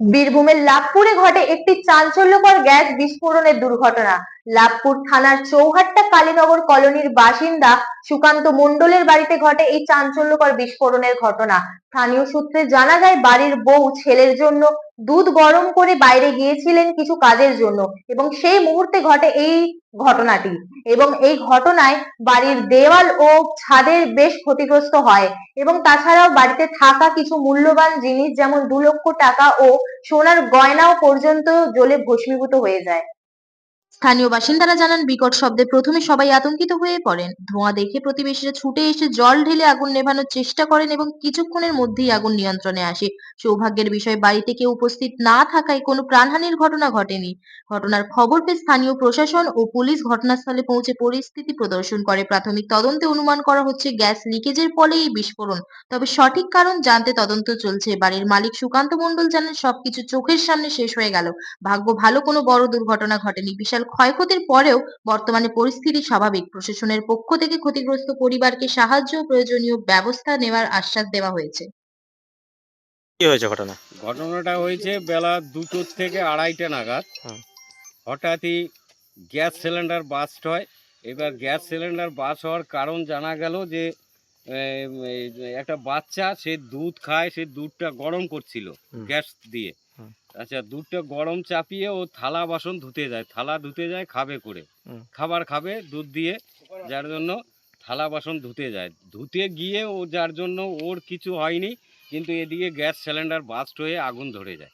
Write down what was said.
বীরভূমের লাভপুরে ঘটে একটি চাঞ্চল্যকর গ্যাস বিস্ফোরণের দুর্ঘটনা। লাভপুর থানার চৌহাট্টা কালীনগর কলোনির বাসিন্দা সুকান্ত মন্ডলের বাড়িতে ঘটে এই চাঞ্চল্যকর বিস্ফোরণের ঘটনা। স্থানীয় সূত্রে জানা যায়, বাড়ির বউ ছেলের জন্য দুধ গরম করে বাইরে গিয়েছিলেন কিছু কাজের জন্য এবং সেই মুহূর্তে ঘটে এই ঘটনাটি এবং এই ঘটনায় বাড়ির দেওয়াল ও ছাদের বেশ ক্ষতিগ্রস্ত হয় এবং তাছাড়াও বাড়িতে থাকা কিছু মূল্যবান জিনিস যেমন দু লক্ষ টাকা ও সোনার গয়নাও পর্যন্ত জ্বলে ভস্মীভূত হয়ে যায়। স্থানীয় বাসিন্দারা জানান, বিকট শব্দে প্রথমে সবাই আতঙ্কিত হয়ে পড়েন। ধোঁয়া দেখে প্রতিবেশীরা ছুটে এসে জল ঢেলে আগুন নেভানোর চেষ্টা করেন এবং কিছুক্ষণের মধ্যেই আগুন নিয়ন্ত্রণে আসে। সৌভাগ্যের বিষয়, বাড়িতে কেউ উপস্থিত না থাকায় কোনো প্রাণহানির ঘটনা ঘটেনি। ঘটনার খবর পেয়ে স্থানীয় প্রশাসন ও পুলিশ ঘটনাস্থলে পৌঁছে পরিস্থিতি প্রদর্শন করে। প্রাথমিক তদন্তে অনুমান করা হচ্ছে, গ্যাস লিকেজের ফলে এই বিস্ফোরণ। তবে সঠিক কারণ জানতে তদন্ত চলছে। বাড়ির মালিক সুকান্ত মণ্ডল জানান, সবকিছু চোখের সামনে শেষ হয়ে গেল। ভাগ্য ভালো কোনো বড় দুর্ঘটনা ঘটেনি। বিশাল ক্ষয়ক্ষতির পরেও বর্তমানে পরিস্থিতি স্বাভাবিক। প্রশাসনের পক্ষ থেকে ক্ষতিগ্রস্ত পরিবারকে সাহায্য প্রয়োজনীয় ব্যবস্থা নেওয়ার আশ্বাস দেওয়া হয়েছে। কি হয়েছে ঘটনা? ঘটনাটা হয়েছে বেলা দুটোর থেকে আড়াইটা নাগাদ। হঠাৎই গ্যাস সিলিন্ডার বাস্ট হয়। এবার গ্যাস সিলিন্ডার বাস হওয়ার কারণ জানা গেল যে একটা বাচ্চা সে দুধ খায় সে দুধটা গরম করছিল গ্যাস দিয়ে। আচ্ছা দুধটা গরম চাপিয়ে ও থালা বাসন ধুতে যায়। থালা ধুতে যায় খাবে করে। খাবার খাবে দুধ দিয়ে যার জন্য থালা বাসন ধুতে যায়। ধুতে গিয়ে ও যার জন্য ওর কিছু হয়নি কিন্তু এদিকে গ্যাস সিলিন্ডার বাস্ট হয়ে আগুন ধরে যায়।